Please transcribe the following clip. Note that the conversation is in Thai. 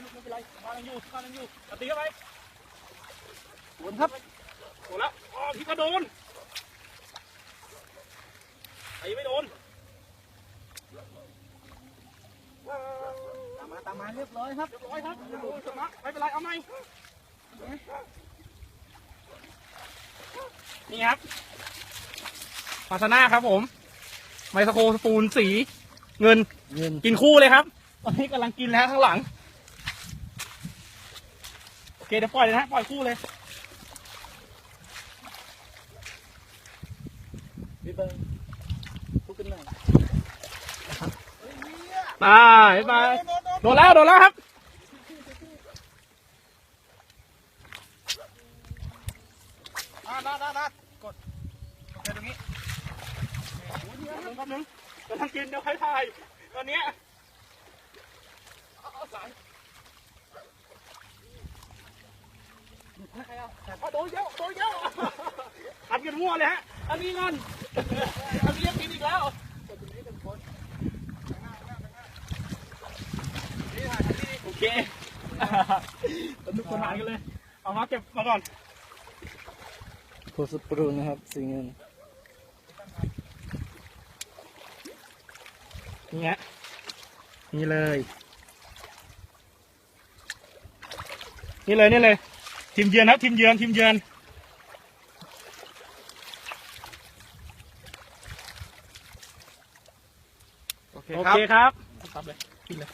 ก้อนยังอยู่เอาตีเข้าไปโดนครับโดนแล้วอ๋อพี่ก็โดนตีไม่โดนตามมาตามมาเรียบร้อยครับเรียบร้อยครับโอ้ยชนะไม่เป็นไรเอาไหมนี่ครับมาซาน่าครับผม ไมสโครสปูนสี เงิน เงิน กินคู่เลยครับ ตอนนี้กำลังกินแล้วข้างหลังโอ เคเดี๋ยวปล่อยเลยนะปล่อยคู่เลยพี่เบิ้งพูดกันหน่อยตายไปโดนแล้วโดนแล้วครับอ่าได้ได้ได้กดโอเคตรงนี้เดี๋ยวนึงครับนึงกำลังกินเดี๋ยวให้ถ่ายตอนนี้ยเอาเอาสาย เอาโดนเยอะโดนเยอะอัดกันมั่วเลยฮะ อันนี้งอน อันนี้ยังกินอีกแล้วโอเคสนุกสนานกันเลย เอามาเก็บมาก่อนโคสปรูนะครับสีเงินนี่ฮะนี่เลย นี่เลยนี่เลย ทีมเยือนครับทีมเยือนทีมเยือนโอเคโอครับเคครับตับเลยกินเลย